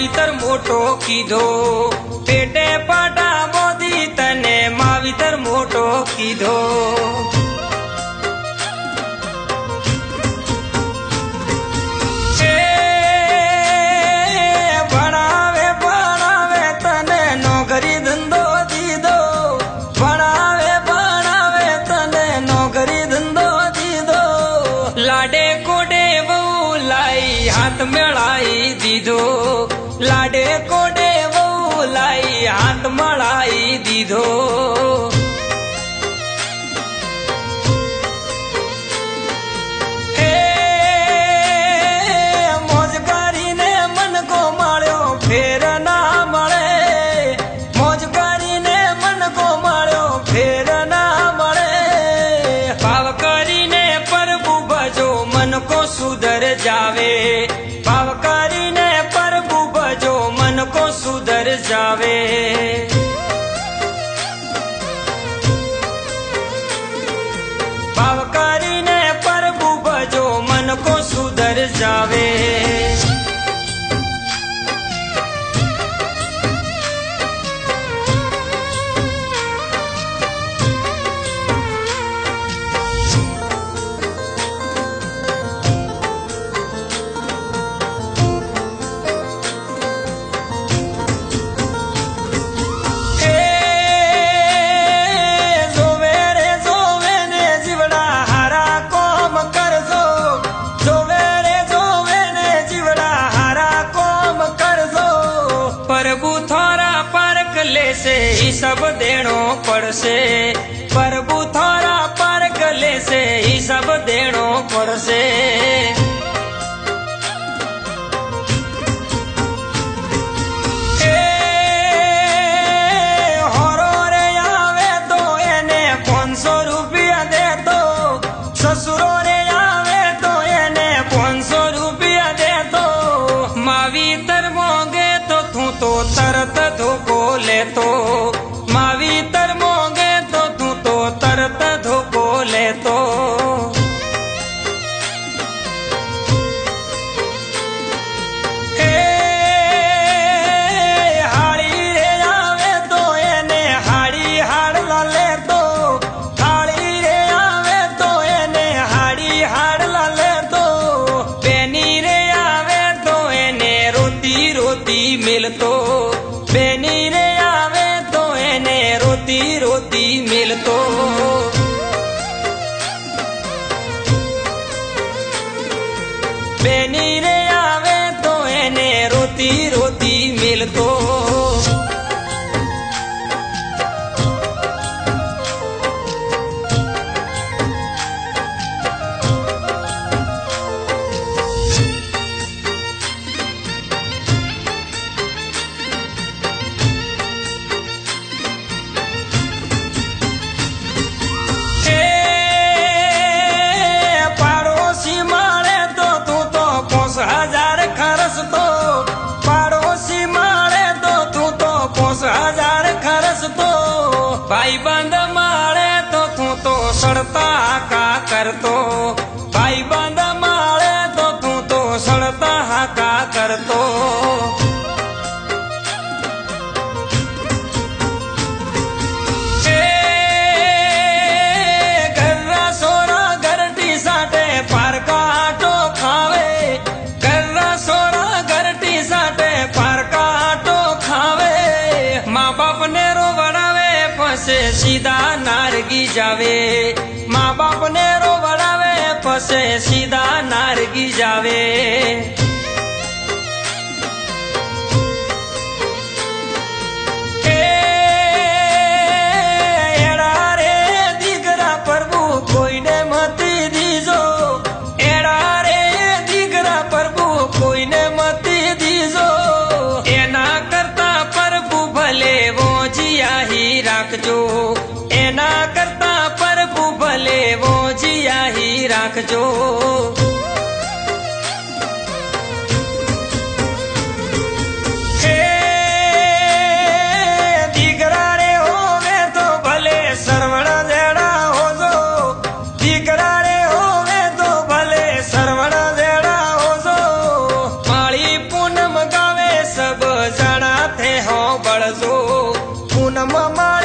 માવીતર મોટો કીધો. પેટે પાટા મોદી તને માવીતર મોટો કીધો. લાડે કોડે બહુ લાઈ, હાથ મેળાઈ દીધો. પાડી દીધો. એ મન ગોમાળ્યો ફેર મળે. મોજ મન ગોમાળ્યો ફેર મળે. ભાવ કરીને પ્રભુ ભજો મન સુધર જાવે. ભાવ કરીને પ્રભુ ભજો મન કો સુધર જાવે. जावे પ્રભુ થોરા પાર્ક લેશે હિસાબ દેણો પડશે. પ્રભુ થોરા પાર્ક લેશે હિસાબ દેણો પડશે. બેની રે આવે તો એને રોતી રોતી મિલતો માળે તો તું તો સડતા કા કરતો? આવે મા બાપને રોવડાવે પસે સીધા નારગી જાવે. રાખજો સબ જણા તે હોબળજો પૂનમમાં